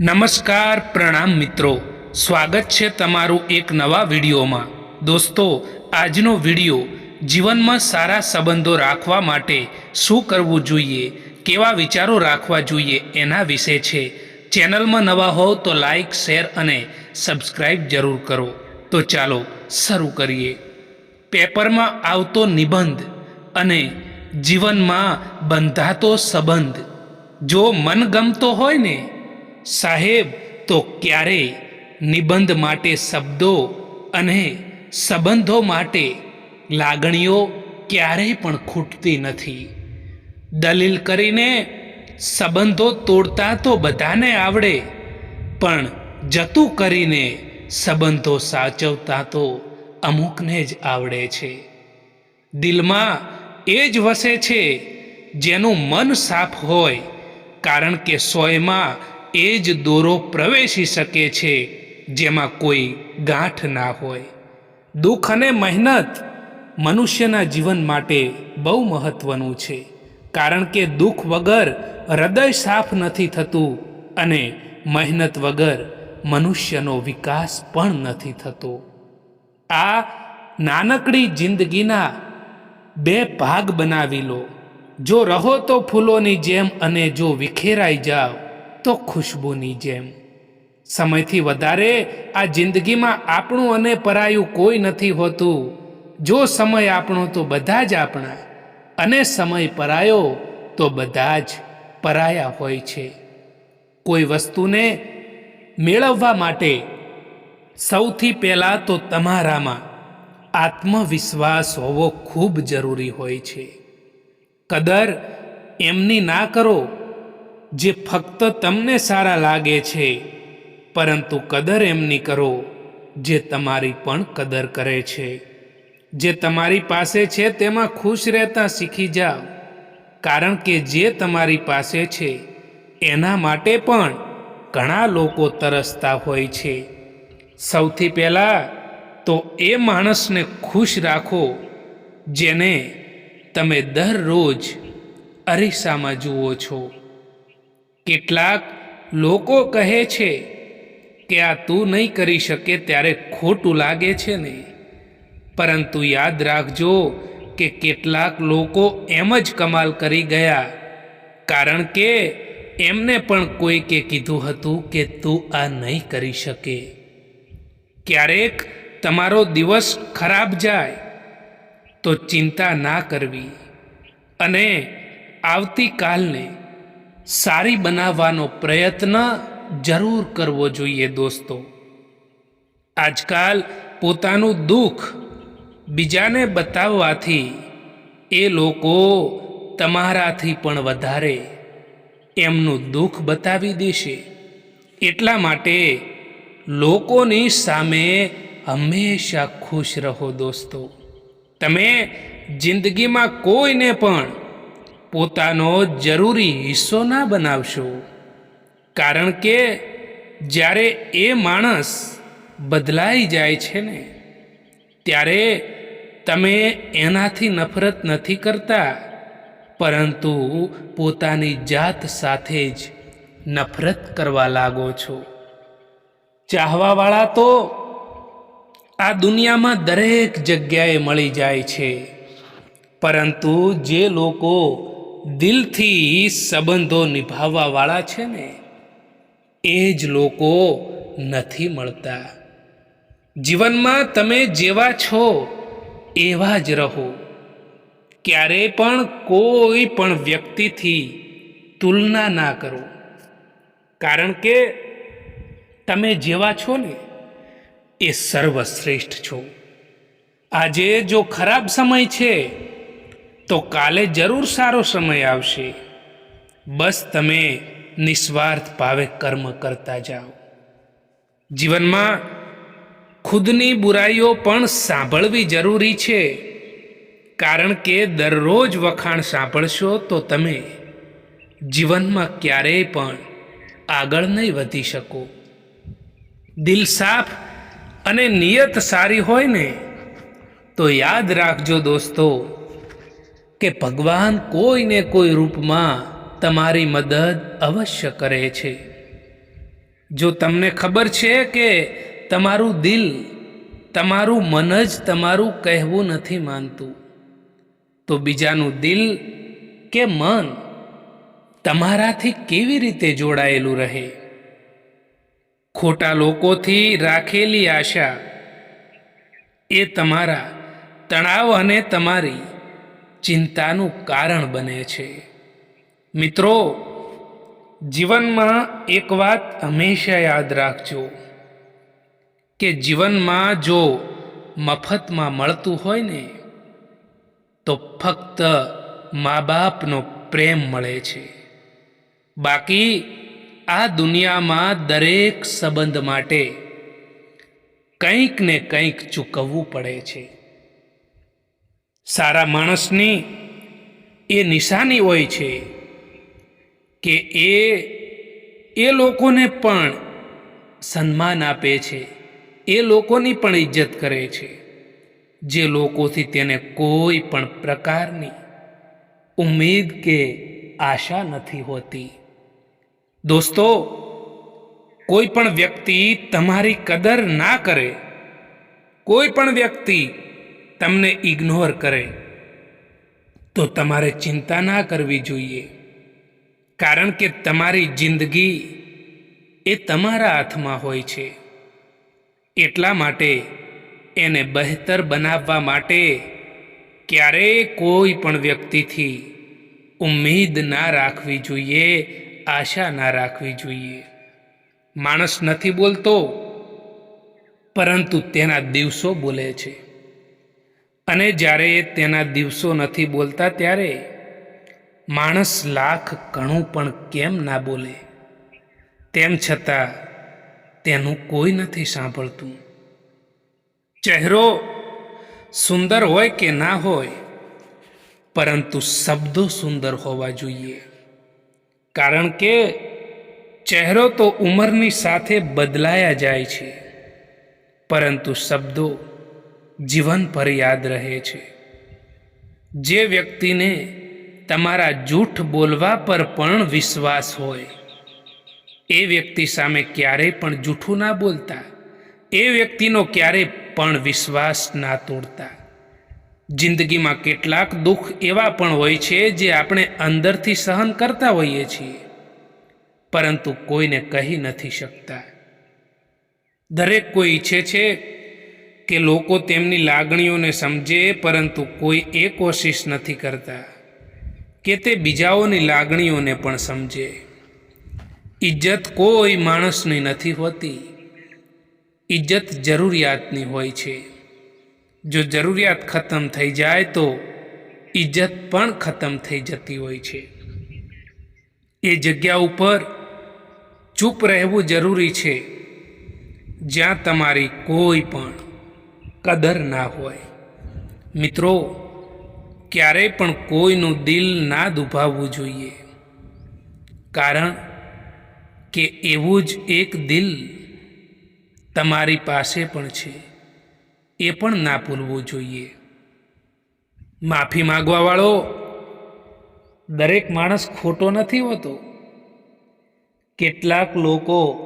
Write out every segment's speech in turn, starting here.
નમસ્કાર પ્રણામ મિત્રો. સ્વાગત છે તમારું એક નવા વિડીયોમાં. દોસ્તો, આજનો વીડિયો જીવનમાં સારા સંબંધો રાખવા માટે શું કરવું જોઈએ, કેવા વિચારો રાખવા જોઈએ એના વિશે છે. ચેનલમાં નવા હોવ તો લાઈક, શેર અને સબસ્ક્રાઈબ જરૂર કરો. તો ચાલો શરૂ કરીએ. પેપરમાં આવતો નિબંધ અને જીવનમાં બંધાતો સંબંધ. જો મનગમતો હોય ને સાહેબ, તો ક્યારેય નિબંધ માટે શબ્દો અને સંબંધો માટે લાગણીઓ ક્યારેય પણ ખૂટતી નથી. દલીલ કરીને સંબંધો તોડતા તો બધાને આવડે, પણ જતું કરીને સંબંધો સાચવતા તો અમુકને જ આવડે છે. દિલમાં એ જ વસે છે, જેનું મન સાફ હોય, કારણ કે સોયમાં એ જ દોરો પ્રવેશી શકે છે, જેમાં કોઈ ગાંઠ ના હોય. દુઃખ અને મહેનત મનુષ્યના જીવન માટે બહુ મહત્વનું છે, કારણ કે દુઃખ વગર હૃદય સાફ નથી થતું અને મહેનત વગર મનુષ્યનો વિકાસ પણ નથી થતો. આ નાનકડી જિંદગીના બે ભાગ બનાવી લો. જો રહો તો ફૂલોની જેમ અને જો વિખેરાઈ જાઓ તો ખુશ્બુની જેમ. સમયથી વધારે આ જિંદગીમાં આપણું અને પરાયું કોઈ નથી હોતું. જો સમય આપણો તો બધા જ આપણા, અને સમય પરાયો તો બધા જ પરાયા હોય છે. કોઈ વસ્તુને મેળવવા માટે સૌથી પહેલાં તો તમારામાં આત્મવિશ્વાસ હોવો ખૂબ જરૂરી હોય છે. કદર એમની ના કરો જે ફક્ત તમને સારા લાગે છે, પરંતુ કદર એમની કરો, જે તમારી પણ કદર કરે છે. જે તમારી પાસે છે, તેમાં ખુશ રહેતા શીખી જાઓ. કારણ કે જે તમારી પાસે છે, એના માટે પણ ઘણા લોકો તરસતા હોય છે. સૌથી પહેલાં તો એ માણસને ખુશ રાખો, જેને તમે દરરોજ અરીસામાં જુઓ છો. કેટલાક લોકો કહે છે કે આ તું નહીં કરી શકે ત્યારે ખોટું લાગે છે ને. પરંતુ યાદ રાખજો કે કેટલાક લોકો એમ જ કમાલ કરી ગયા, કારણ કે એમને પણ કોઈકે કીધું હતું કે તું આ નહીં કરી શકે. ક્યારેક તમારો દિવસ ખરાબ જાય, તો ચિંતા ના કરવી અને આવતીકાલને સારી બનાવવાનો પ્રયત્ન જરૂર કરવો જોઈએ દોસ્તો. આજકાલ પોતાનું દુઃખ બીજાને બતાવવાથી એ લોકો તમારાથી પણ વધારે એમનું દુઃખ બતાવી દેશે. એટલા માટે લોકોની સામે હંમેશા ખુશ રહો દોસ્તો. તમે જિંદગીમાં કોઈને પણ પોતાનો જરૂરી હિસ્સો ના બનાવશો. કારણ કે જ્યારે એ માણસ બદલાઈ જાય છે ને, ત્યારે તમે એનાથી નફરત નથી કરતા, પરંતુ પોતાની જાત સાથે જ નફરત કરવા લાગો છો. ચાહવાવાળા તો આ દુનિયામાં દરેક જગ્યાએ મળી જાય છે. પરંતુ જે લોકો દિલથી સંબંધો નિભાવવાવાળા છે ને, એ જ લોકો નથી મળતા. જીવનમાં તમે જેવા છો, એવા જ રહો. ક્યારેય પણ કોઈ પણ વ્યક્તિથી તુલના ના કરો. કારણ કે તમે જેવા છો ને, એ સર્વશ્રેષ્ઠ છો. આજે જો ખરાબ સમય છે તો કાલે જરૂર સારો સમય આવશે. બસ તમે નિસ્વાર્થ ભાવે કર્મ કરતા જાઓ. જીવનમાં ખુદની બુરાઈઓ પણ સાંભળવી જરૂરી છે. કારણ કે દરરોજ વખાણ સાંભળશો તો તમે જીવનમાં ક્યારેય પણ આગળ નહીં વધી શકો. દિલ સાફ અને નિયત સારી હોય ને, તો યાદ રાખજો દોસ્તો કે ભગવાન કોઈને કોઈ રૂપમાં તમારી મદદ અવશ્ય કરે છે. જો તમને ખબર છે કે તમારું દિલ, તમારું મન જ તમારું કહેવું નથી માનતું, તો બીજાનું દિલ કે મન તમારાથી કેવી રીતે જોડાયેલું રહે? ખોટા લોકોથી રાખેલી આશા એ તમારા તણાવ અને તમારી ચિંતાનું કારણ બને છે. મિત્રો, જીવનમાં એક વાત હંમેશા યાદ રાખજો કે જીવનમાં જો મફતમાં મળતું હોય ને, તો ફક્ત મા બાપનો પ્રેમ મળે છે. બાકી આ દુનિયામાં દરેક સંબંધ માટે કંઈક ને કંઈક ચૂકવવું પડે છે. સારા માણસની એ નિશાની હોય છે કે એ એ લોકોને પણ સન્માન આપે છે. એ લોકોની પણ ઇજ્જત કરે છે. જે લોકોથી તેને કોઈ પણ પ્રકારની ઉમેદ કે આશા નથી હોતી. દોસ્તો, કોઈ પણ વ્યક્તિ તમારી કદર ના કરે, કોઈ પણ વ્યક્તિ તમને ઇગ્નોર કરે, તો તમારે ચિંતા ના કરવી જોઈએ. કારણ કે તમારી જિંદગી એ તમારા હાથમાં હોય છે. એટલા માટે એને બહેતર બનાવવા માટે ક્યારેય કોઈ પણ વ્યક્તિથી ઉમ્મીદ ના રાખવી જોઈએ, આશા ના રાખવી જોઈએ. માણસ નથી બોલતો, પરંતુ તેના દિવસો બોલે છે. અને જ્યારે તેના દિવસો નથી બોલતા ત્યારે માણસ લાખ ઘણું પણ કેમ ના બોલે? તેમ છતાં તેનું કોઈ નથી સાંભળતું. ચહેરો સુંદર હોય કે ના હોય, પરંતુ શબ્દો સુંદર હોવા જોઈએ. કારણ કે ચહેરો તો ઉંમરની સાથે બદલાયા જાય છે, પરંતુ શબ્દો જીવન પર યાદ રહે છે. જે વ્યક્તિને તમારા જૂઠ બોલવા પર પણ વિશ્વાસ હોય, એ વ્યક્તિ સામે ક્યારેય પણ જૂઠું ના બોલતા, એ વ્યક્તિનો ક્યારેય પણ વિશ્વાસ ના તોડતા. જિંદગીમાં કેટલાક દુઃખ એવા પણ હોય છે જે આપણે અંદરથી સહન કરતા હોઈએ છીએ, પરંતુ કોઈને કહી નથી શકતા. દરેક કોઈ ઈચ્છે છે કે લોકો તેમની લાગણીઓને સમજે, પરંતુ કોઈ એ કોશિશ નથી કરતા કે તે બીજાઓની લાગણીઓને પણ સમજે. ઇજ્જત કોઈ માણસની નથી હોતી. ઇજ્જત જરૂરિયાતની હોય છે. જો જરૂરિયાત ખતમ થઈ જાય તો ઇજ્જત પણ ખતમ થઈ જતી હોય છે. એ જગ્યા ઉપર ચૂપ રહેવું જરૂરી છે. જ્યાં તમારી કોઈ પણ કદર ના હોય. મિત્રો, ક્યારેય પણ કોઈનું દિલ ના દુભાવવું જોઈએ. કારણ કે એવું જ એક દિલ તમારી પાસે પણ છે. એ પણ ના ભૂલવું જોઈએ. માફી માગવાવાળો દરેક માણસ ખોટો નથી હોતો. કેટલાક લોકો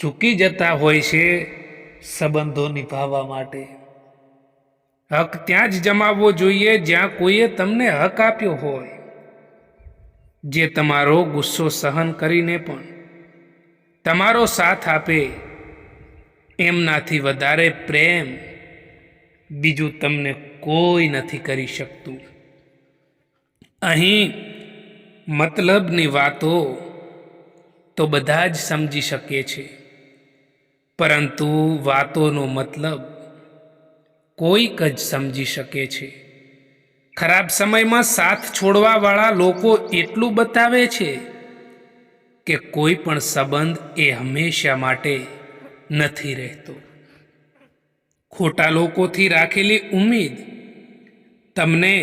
ચૂકી જતા હોય છે સંબંધો નિભાવવા માટે. હક ત્યાં જ જમાવવો જોઈએ જ્યાં કોઈએ તમને હક આપ્યો હોય. જે તમારો ગુસ્સો સહન કરીને પણ તમારો સાથ આપે. એમનાથી વધારે પ્રેમ બીજું તમને કોઈ નથી કરી શકતું. અહીં મતલબની વાતો તો બધા જ સમજી શકે છે. પરંતુ વાતોનો મતલબ કોઈક જ સમજી શકે છે. ખરાબ સમયમાં સાથ છોડવાવાળા લોકો એટલું બતાવે છે કે કોઈ પણ સંબંધ એ હંમેશા માટે નથી રહેતો. ખોટા લોકોથી રાખેલી ઉમ્મીદ તમને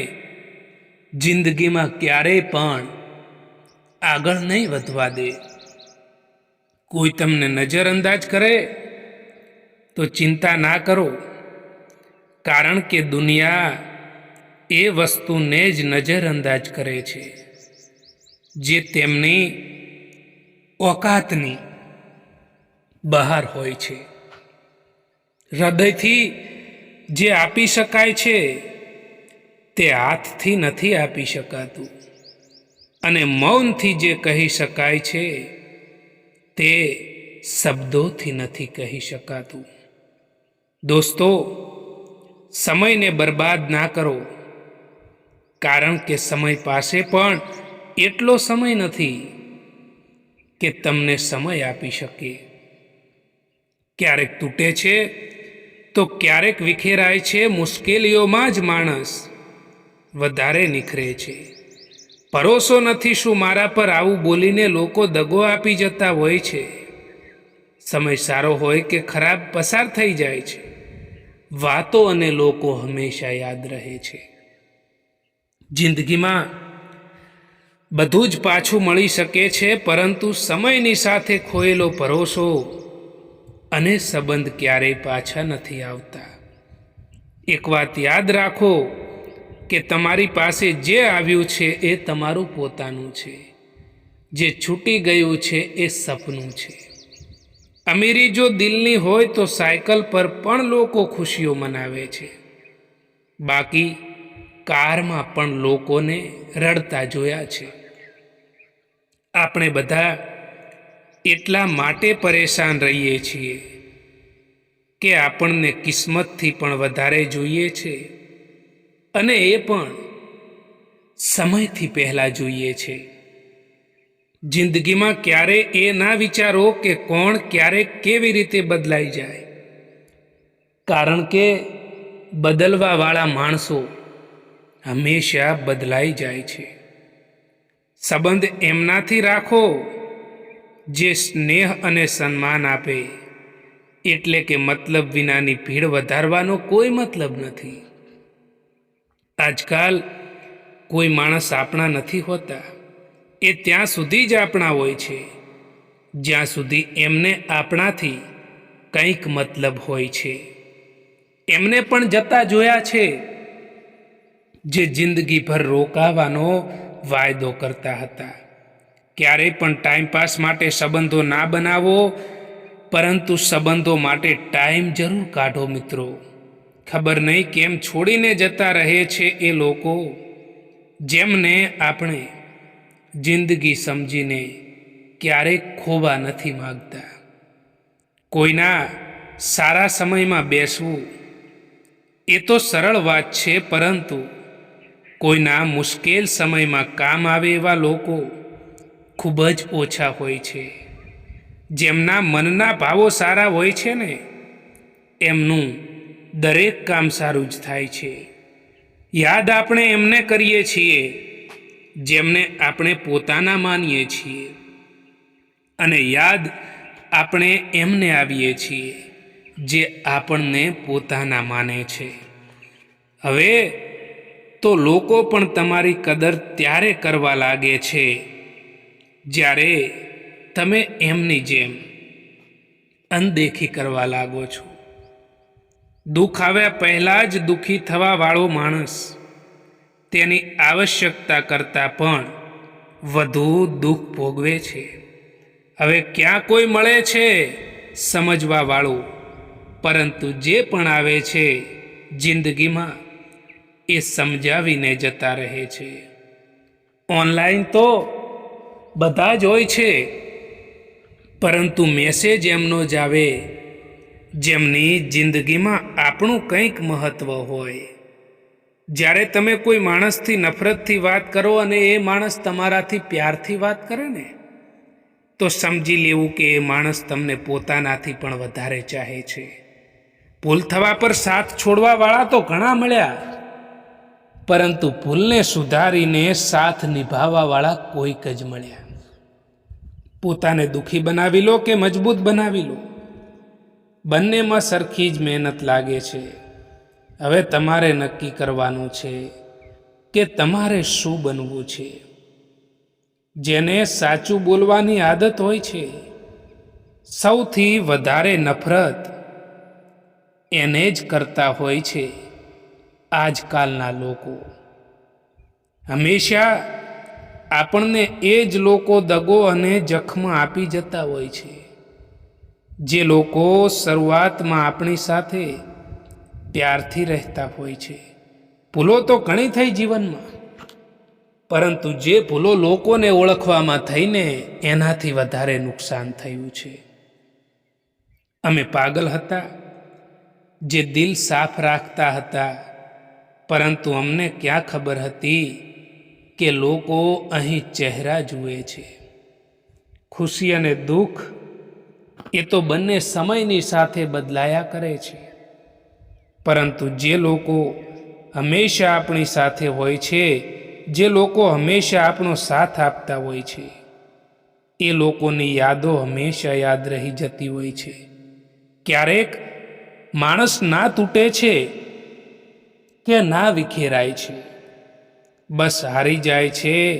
જિંદગીમાં ક્યારેય પણ આગળ નહીં વધવા દે. કોઈ તમને નજરઅંદાજ કરે, તો ચિંતા ના કરો. કારણ કે દુનિયા એ વસ્તુને જ નજરઅંદાજ કરે છે, જે તેમની ઓકાતની બહાર હોય છે. હૃદયથી જે આપી શકાય છે, તે હાથથી નથી આપી શકાતું. અને મૌનથી જે કહી શકાય છે તે શબ્દોથી નથી કહી શકાતું. દોસ્તો, સમયને બરબાદ ના કરો. કારણ કે સમય પાસે પણ એટલો સમય નથી કે તમને સમય આપી શકે. ક્યારેક તૂટે છે, તો ક્યારેક વિખેરાય છે મુશ્કેલીઓમાં જ માણસ વધારે નિખરે છે. ભરોસો નથી શું મારા પર આવું બોલીને લોકો દગો આપી જતા હોય છે? સમય સારો હોય કે ખરાબ પસાર થઈ જાય છે. વાતો અને લોકો હંમેશા યાદ રહે છે. જિંદગીમાં બધું જ પાછું મળી શકે છે, પરંતુ સમયની સાથે ખોયેલો ભરોસો અને સંબંધ ક્યારેય પાછા નથી આવતા. એક વાત યાદ રાખો કે તમારી પાસે જે આવ્યું છે એ તમારું પોતાનું છે. જે છૂટી ગયું છે એ સપનું છે. અમીરી જો દિલની હોય તો સાયકલ પર પણ લોકો ખુશીઓ મનાવે છે. બાકી કારમાં પણ લોકોને રડતા જોયા છે. આપણે બધા એટલા માટે પરેશાન રહીએ છીએ કે આપણને કિસ્મતથી પણ વધારે જોઈએ છે. અને એ પણ સમયથી પહેલાં જોઈએ છે. જિંદગીમાં ક્યારે એ ના વિચારો કે કોણ ક્યારે કેવી રીતે બદલાઈ જાય. કારણ કે બદલવાવાળા માણસો હંમેશા બદલાઈ જાય છે. સંબંધ એમનાથી રાખો જે સ્નેહ અને સન્માન આપે. એટલે કે મતલબ વિનાની ભીડ વધારવાનો કોઈ મતલબ નથી. આજકાલ કોઈ માણસ આપણા નથી હોતા. એ ત્યાં સુધી જ આપણા હોય છે. જ્યાં સુધી એમને આપણાથી કંઈક મતલબ હોય છે. એમને પણ જતા જોયા છે. જે જિંદગીભર રોકાવાનો વાયદો કરતા હતા. ક્યારેય પણ ટાઈમપાસ માટે સંબંધો ના બનાવો, પરંતુ સંબંધો માટે ટાઈમ જરૂર કાઢો મિત્રો. ખબર નહીં કેમ છોડીને જતા રહે છે એ લોકો. જેમને આપણે જિંદગી સમજીને ક્યારેક ખોવા નથી માગતા. કોઈના સારા સમયમાં બેસવું એ તો સરળ વાત છે, પરંતુ કોઈના મુશ્કેલ સમયમાં કામ આવે એવા લોકો ખૂબ જ ઓછા હોય છે. જેમના મનના ભાવો સારા હોય છે ને, એમનું દરેક કામ સારું જ થાય છે. યાદ આપણે એમને કરીએ છીએ, જેમને આપણે પોતાના માનીએ છીએ. અને યાદ આપણે એમને આવીએ છીએ, જે આપણને પોતાના માને છે. હવે તો લોકો પણ તમારી કદર ત્યારે કરવા લાગે છે, જ્યારે તમે એમની જેમ અનદેખી કરવા લાગો છો. દુઃખ આવ્યા પહેલાં જ દુઃખી થવાવાળો માણસ. તેની આવશ્યકતા કરતાં પણ વધુ દુઃખ ભોગવે છે. હવે ક્યાં કોઈ મળે છે સમજવાવાળું પરંતુ જે પણ આવે છે જિંદગીમાં, એ સમજાવીને જતા રહે છે. ઓનલાઈન તો બધા જ હોય છે, પરંતુ મેસેજ એમનો જ આવે. જેમની જિંદગીમાં આપણું કંઈક મહત્ત્વ હોય. જ્યારે તમે કોઈ માણસથી નફરતથી વાત કરો અને એ માણસ તમારાથી પ્યારથી વાત કરે ને, તો સમજી લેવું કે એ માણસ તમને પોતાનાથી પણ વધારે ચાહે છે. ભૂલ થવા પર સાથ છોડવાવાળા તો ઘણા મળ્યા, પરંતુ ભૂલને સુધારીને સાથ નિભાવવાવાળા કોઈક જ મળ્યા. પોતાને દુઃખી બનાવી લો કે મજબૂત બનાવી લો. બંનેમાં સરખી જ મહેનત લાગે છે. હવે તમારે નક્કી કરવાનું છે કે તમારે શું બનવું છે. જેને સાચું બોલવાની આદત હોય છે, સૌથી વધારે નફરત એને જ કરતા હોય છે આજકાલના લોકો. હંમેશા આપણને એ જ લોકો દગો અને જખમ આપી જતા હોય છે. જે લોકો શરૂઆતમાં આપણી સાથે પ્યારથી રહેતા હોય છે. ભૂલો તો ઘણી થઈ જીવનમાં, પરંતુ જે ભૂલો લોકોને ઓળખવામાં થઈને એનાથી વધારે નુકસાન થયું છે. અમે પાગલ હતા, જે દિલ સાફ રાખતા હતા, પરંતુ અમને ક્યાં ખબર હતી કે લોકો અહીં ચહેરા જુએ છે. ખુશી અને દુઃખ એ તો બંને સમયની સાથે બદલાયા કરે છે. પરંતુ જે લોકો હંમેશા આપણી સાથે હોય છે, જે લોકો હંમેશા આપણો સાથ આપતા હોય છે, એ લોકોની યાદો હંમેશા યાદ રહી જતી હોય છે. ક્યારેક માણસ ના તૂટે છે કે ના વિખેરાય છે. બસ હારી જાય છે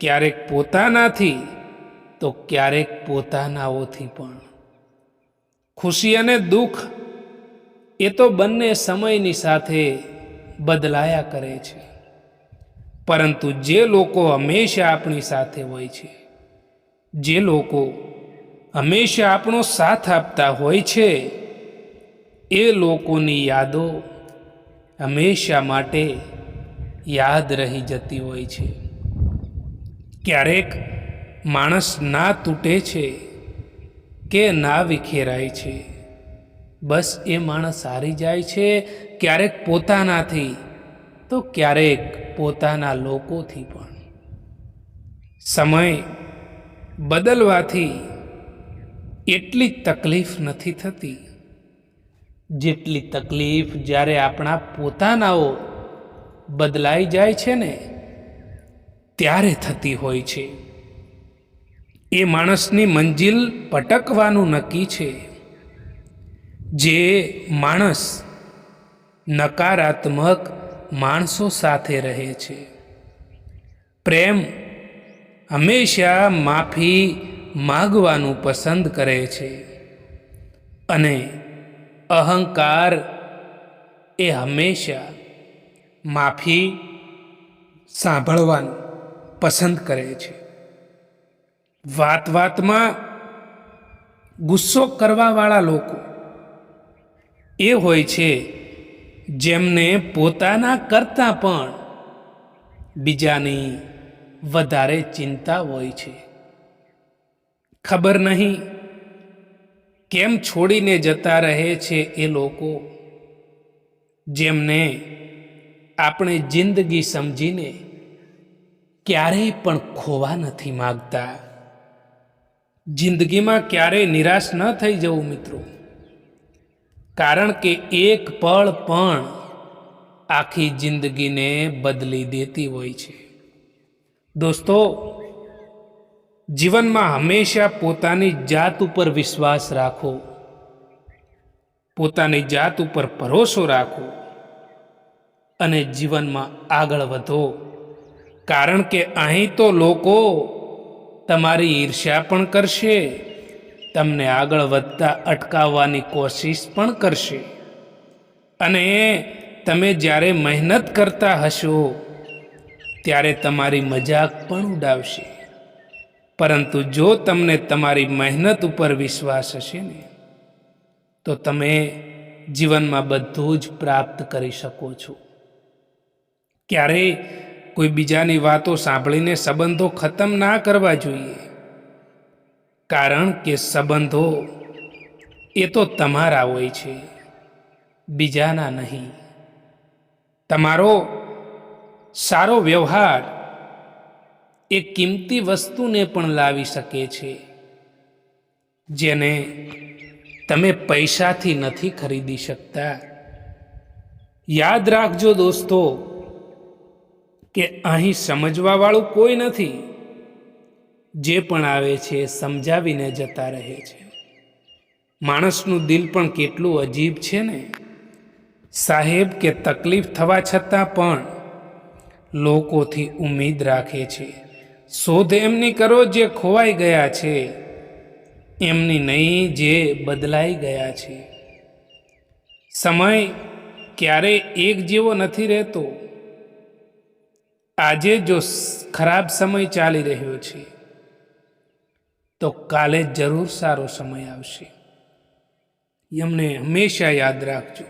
ક્યારેક પોતાનાથી, તો ક્યારેક પોતાનાઓથી પણ. ખુશી અને દુઃખ એ તો બંને સમયની સાથે બદલાયા કરે છે. પરંતુ જે લોકો હંમેશા આપણી સાથે હોય છે, જે લોકો હંમેશા આપણો સાથ આપતા હોય છે, એ લોકોની યાદો હંમેશા માટે યાદ રહી જતી હોય છે. ક્યારેક માણસ ના તૂટે છે કે ના વિખેરાય છે? બસ એ માણસ સારી જાય છે ક્યારેક પોતાનાથી, તો ક્યારેક પોતાના લોકોથી પણ. સમય બદલવાથી એટલી તકલીફ નથી થતી. જેટલી તકલીફ જ્યારે આપણા પોતાનાઓ બદલાઈ જાય છે ને, ત્યારે થતી હોય છે. એ માણસની મંજિલ પટકવાનું નક્કી છે. જે માણસ નકારાત્મક માણસો સાથે રહે છે. પ્રેમ હંમેશા માફી માગવાનું પસંદ કરે છે. અને અહંકાર એ હંમેશા માફી સાંભળવાનું પસંદ કરે છે. વાત વાતમાં ગુસ્સો કરવાવાળા લોકો એ હોય છે, જેમને પોતાના કરતાં પણ બીજાની વધારે ચિંતા હોય છે. ખબર નહીં કેમ છોડીને જતા રહે છે એ લોકો, જેમને આપણે જિંદગી સમજીને ક્યારેય પણ ખોવા નથી માગતા. જિંદગીમાં ક્યારેય નિરાશ ન થઈ જવું મિત્રો. કારણ કે એક પળ પણ આખી જિંદગીને બદલી દેતી હોય છે. દોસ્તો, જીવનમાં હંમેશા પોતાની જાત ઉપર વિશ્વાસ રાખો. પોતાની જાત ઉપર ભરોસો રાખો. અને જીવનમાં આગળ વધો. કારણ કે અહીં તો લોકો તમારી ઈર્ષ્યા પણ કરશે. તમને આગળ વધતા અટકાવવાની કોશિશ પણ કરશે. અને તમે જ્યારે મહેનત કરતા હશો, ત્યારે તમારી મજાક પણ ઉડાવશે. પરંતુ જો તમને તમારી મહેનત ઉપર વિશ્વાસ હશે ને, તો તમે જીવનમાં બધું જ પ્રાપ્ત કરી શકો છો. ક્યારેય કોઈ બીજાની વાતો સાંભળીને સંબંધો ખતમ ના કરવા જોઈએ. કારણ કે સંબંધો એ તો તમારા હોય છે, બીજાના નહીં. તમારો સારો વ્યવહાર એ કિંમતી વસ્તુને પણ લાવી શકે છે, જેને તમે પૈસાથી નથી ખરીદી શકતા. યાદ રાખજો દોસ્તો કે અહીં સમજવાવાળું કોઈ નથી. જે પણ આવે છે સમજાવીને જતા રહે છે. માણસનું દિલ પણ કેટલું અજીબ છે ને? સાહેબ, કે તકલીફ થવા છતાં પણ લોકોથી ઉમેદ રાખે છે. શોધ એમની કરો જે ખોવાઈ ગયા છે. એમની નહીં, જે બદલાઈ ગયા છે. સમય ક્યારેય એક જેવો નથી રહેતો. આજે જો ખરાબ સમય ચાલી રહ્યો છે, તો કાલે જરૂર સારો સમય આવશે. એમને હંમેશા યાદ રાખજો.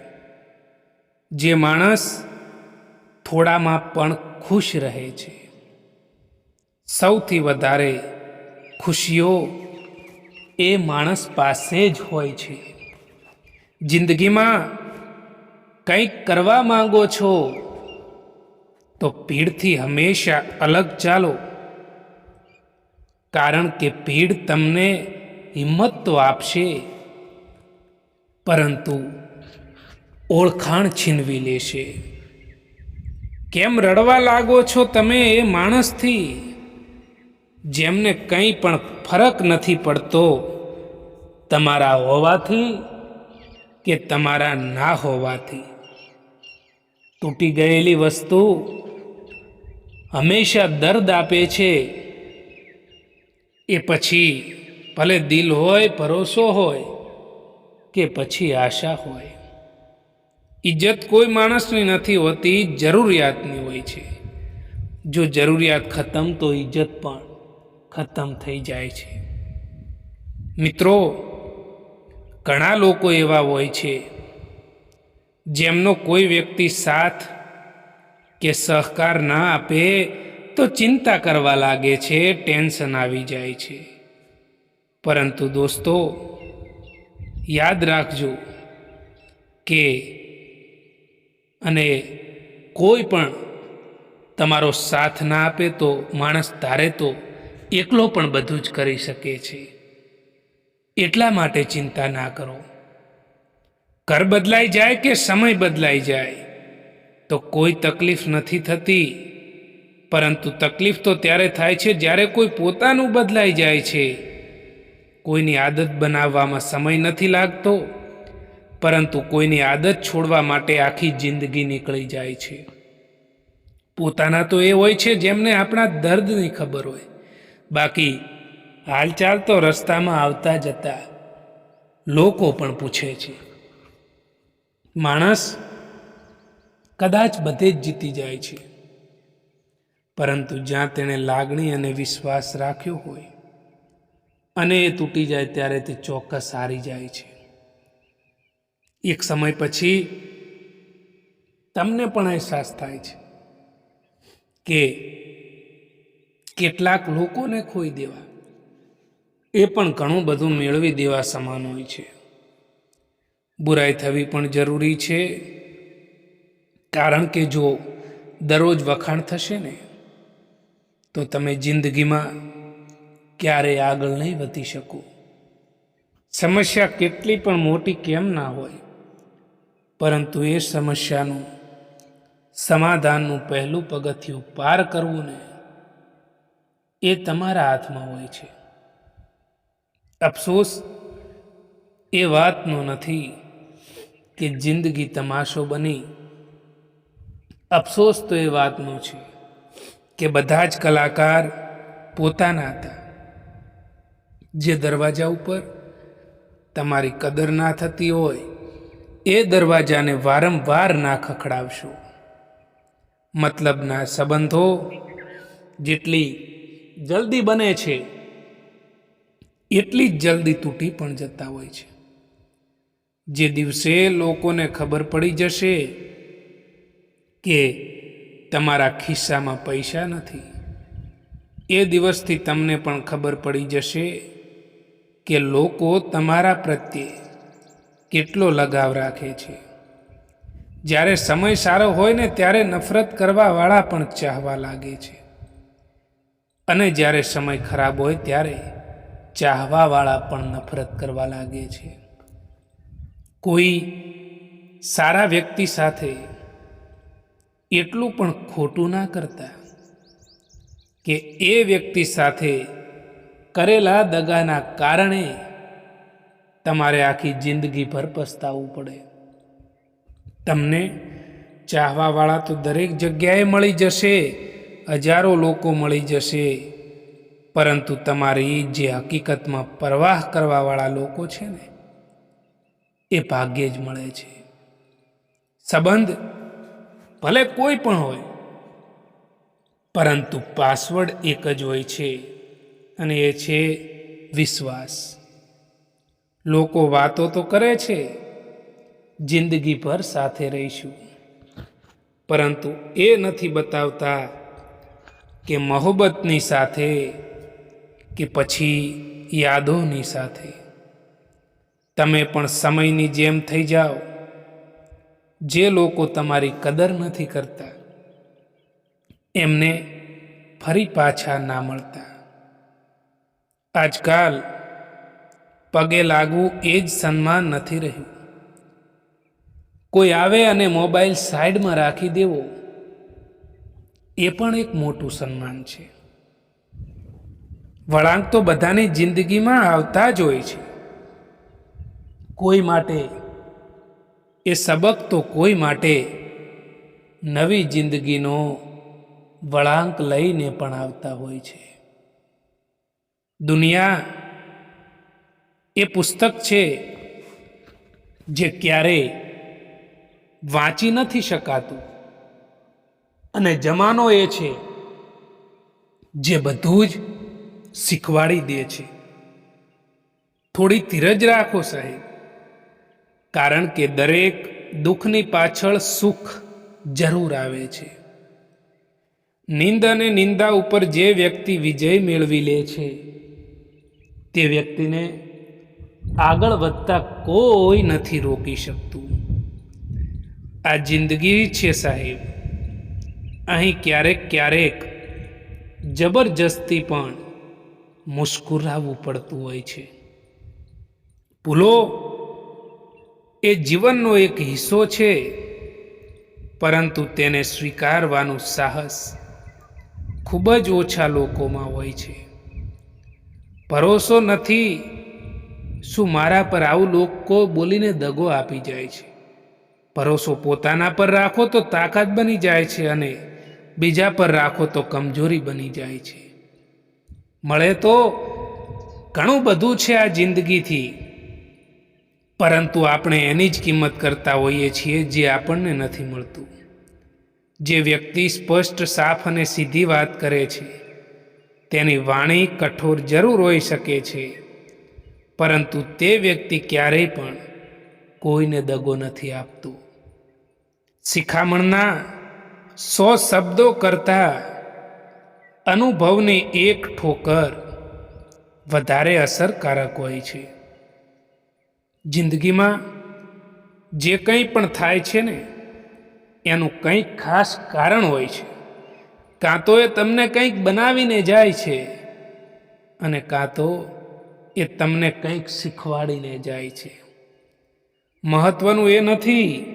જે માણસ થોડામાં પણ ખુશ રહે છે, સૌથી વધારે ખુશીઓ એ માણસ પાસે જ હોય છે. જિંદગીમાં કંઈક કરવા માંગો છો તો ભીડથી હંમેશા અલગ ચાલો. કારણ કે ભીડ તમને હિંમત તો આપશે. પરંતુ ઓળખાણ છીનવી લેશે. કેમ રડવા લાગો છો તમે એ માણસથી? જેમને કંઈ પણ ફરક નથી પડતો, તમારા હોવાથી કે તમારા ના હોવાથી? તૂટી ગયેલી વસ્તુ હંમેશા દર્દ આપે છે. એ પછી ભલે દિલ હોય, ભરોસો હોય, કે પછી આશા હોય. ઇજ્જત કોઈ માણસની નથી હોતી, જરૂરિયાતની હોય છે. જો જરૂરિયાત ખતમ, તો ઇજ્જત પણ ખતમ થઈ જાય છે. મિત્રો, ઘણા લોકો એવા હોય છે, જેમનો કોઈ વ્યક્તિ સાથ કે સહકાર ના આપે તો ચિંતા કરવા લાગે છે, ટેન્શન આવી જાય છે. પરંતુ દોસ્તો, યાદ રાખજો કે અને કોઈ પણ તમારો સાથ ના આપે તો, માણસ ધારે તો, એકલો પણ બધું જ કરી શકે છે. એટલા માટે ચિંતા ના કરો. ઘર બદલાઈ જાય કે સમય બદલાઈ જાય? તો કોઈ તકલીફ નથી થતી. પરંતુ તકલીફ તો ત્યારે થાય છે જ્યારે કોઈ પોતાનું બદલાઈ જાય છે. કોઈની આદત બનાવવામાં સમય નથી લાગતો, પરંતુ કોઈની આદત છોડવા માટે આખી જિંદગી નીકળી જાય છે. પોતાના તો એ હોય છે જેમને આપણા દર્દની ખબર હોય. બાકી હાલચાલ તો રસ્તામાં આવતા જતા લોકો પણ પૂછે છે. માણસ કદાચ બધે જ જીતી જાય છે. પરંતુ જ્યાં તેણે લાગણી અને વિશ્વાસ રાખ્યો હોય, અને એ તૂટી જાય ત્યારે તે ચોક્કસ હારી જાય છે. એક સમય પછી તમને પણ અહેસાસ થાય છે કે કેટલાક લોકોને ખોઈ દેવા, એ પણ ઘણું બધું મેળવી દેવા સમાન હોય છે. બુરાઈ થવી પણ જરૂરી છે. કારણ કે જો દરરોજ વખાણ થશે ને, તો તમે જિંદગીમાં ક્યારેય આગળ નહીં વધી શકો. સમસ્યા કેટલી પણ મોટી કેમ ના હોય, પરંતુ એ સમસ્યાનું સમાધાનનું પહેલું પગથિયું પાર કરવું ને, એ તમારા હાથમાં હોય છે. અફસોસ એ વાતનો નથી કે જિંદગી તમાશો બની અફસોસ તો એ વાતનો છે કે બધા જ કલાકાર પોતાના હતા. જે દરવાજા ઉપર તમારી કદર ના થતી હોય, એ દરવાજાને વારંવાર ના ખખડાવશો. મતલબના સંબંધો જેટલી જલ્દી બને છે, એટલી જ જલ્દી તૂટી પણ જતા હોય છે. જે દિવસે લોકોને ખબર પડી જશે કે તમારા ખિસ્સામાં પૈસા નથી. એ દિવસથી તમને પણ ખબર પડી જશે કે લોકો તમારા પ્રત્યે કેટલો લગાવ રાખે છે. જ્યારે સમય સારો હોય ને ત્યારે નફરત કરવાવાળા પણ ચાહવા લાગે છે. અને જ્યારે સમય ખરાબ હોય ત્યારે ચાહવાવાળા પણ નફરત કરવા લાગે છે. કોઈ સારા વ્યક્તિ સાથે એટલું પણ ખોટું ના કરતા કે એ વ્યક્તિ સાથે કરેલા દગાના કારણે તમારે આખી જિંદગીભર પસ્તાવવું પડે. તમને ચાહવાવાળા તો દરેક જગ્યાએ મળી જશે, હજારો લોકો મળી જશે, પરંતુ તમારી જે હકીકતમાં પરવાહ કરવાવાળા લોકો છે ને, એ ભાગ્યે જ મળે છે. સંબંધ ભલે કોઈ પણ હોય, પરંતુ પાસવર્ડ એક જ હોય છે અને એ છે વિશ્વાસ. લોકો વાતો તો કરે છે જિંદગીભર સાથે રહીશું. પરંતુ એ નથી બતાવતા કે મોહબ્બતની સાથે કે પછી યાદોની સાથે. તમે પણ સમયની જેમ થઈ જાઓ. જે લોકો તમારી કદર નથી કરતા, એમને ફરી પાછા ના મળતા. આજકાલ પગે લાગવું એ જ સન્માન નથી રહ્યું. કોઈ આવે અને મોબાઈલ સાઈડમાં રાખી દેવો, એ પણ એક મોટું સન્માન છે. વળાંક તો બધાની જિંદગીમાં આવતા જ હોય છે. કોઈ માટે એ સબક તો કોઈ માટે નવી જિંદગીનો વળાંક લઈને પણ આવતા હોય છે. દુનિયા એ પુસ્તક છે જે ક્યારેય વાંચી નથી શકાતું અને જમાનો એ છે જે બધું જ શીખવાડી દે છે. થોડી ધીરજ રાખો સાહેબ. કારણ કે દરેક દુઃખની પાછળ સુખ જરૂર આવે છે. નિંદ અને નિંદા ઉપર જે વ્યક્તિ વિજય મેળવી લે છે, તે વ્યક્તિને આગળ વધતા કોઈ નથી રોકી શકતું. આ જિંદગી છે સાહેબ. અહીં ક્યારેક ક્યારેક જબરજસ્તી પણ મુસ્કુરાવવું પડતું હોય છે. ભૂલો એ જીવનનો એક હિસ્સો છે, પરંતુ તેને સ્વીકારવાનું સાહસ ખૂબ જ ઓછા લોકોમાં હોય છે. ભરોસો નથી, શું મારા પર આવું લોકો બોલીને દગો આપી જાય છે? ભરોસો પોતાના પર રાખો તો તાકાત બની જાય છે અને બીજા પર રાખો તો કમજોરી બની જાય છે. મળે તો ઘણું બધું છે આ જિંદગીથી. પરંતુ આપણે એની જ કિંમત કરતા હોઈએ છીએ જે આપણને નથી મળતું. જે વ્યક્તિ સ્પષ્ટ, સાફ અને સીધી વાત કરે છે, તેની વાણી કઠોર જરૂર હોઈ શકે છે, પરંતુ તે વ્યક્તિ ક્યારેય પણ કોઈને દગો નથી આપતું. શિખામણના સો શબ્દો કરતા અનુભવની એક ઠોકર વધારે અસરકારક હોય છે. જિંદગીમાં જે કંઈ પણ થાય છે ને, એનું કંઈક ખાસ કારણ હોય છે. કાં તો એ તમને કંઈક બનાવીને જાય છે અને કાં તો એ તમને કંઈક શીખવાડીને જાય છે. મહત્વનું એ નથી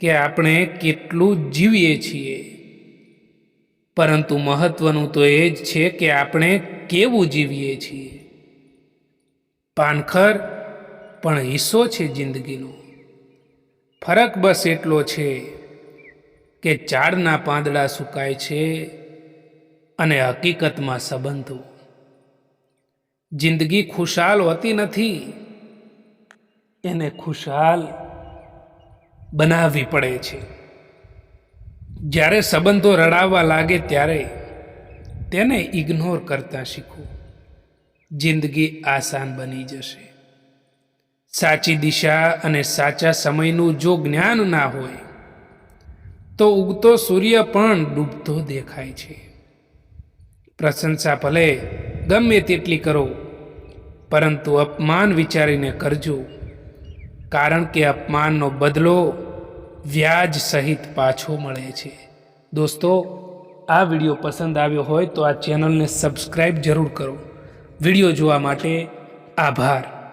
કે આપણે કેટલું જીવીએ છીએ. પરંતુ મહત્વનું તો એ જ છે કે આપણે કેવું જીવીએ છીએ. પાનખર પણ હિસ્સો છે જિંદગીનો. ફરક બસ એટલો છે કે ઝાડના પાંદડા સુકાય છે અને હકીકતમાં સંબંધો. જિંદગી ખુશાલ હોતી નથી, એને ખુશાલ બનાવવી પડે છે. જ્યારે સંબંધો રડાવવા લાગે ત્યારે તેને ઇગ્નોર કરતા શીખો. જિંદગી આસાન બની જશે. સાચી દિશા અને સાચા સમયનું જો જ્ઞાન ના હોય, તો ઉગતો સૂર્ય પણ ડૂબતો દેખાય છે. પ્રશંસા ભલે ગમે તેટલી કરો, પરંતુ અપમાન વિચારીને કરજો, કારણ કે અપમાનનો બદલો વ્યાજ સહિત પાછો મળે છે. દોસ્તો, આ વીડિયો પસંદ આવ્યો હોય તો આ ચેનલને સબસ્ક્રાઈબ જરૂર કરો. વીડિયો જોવા માટે આભાર.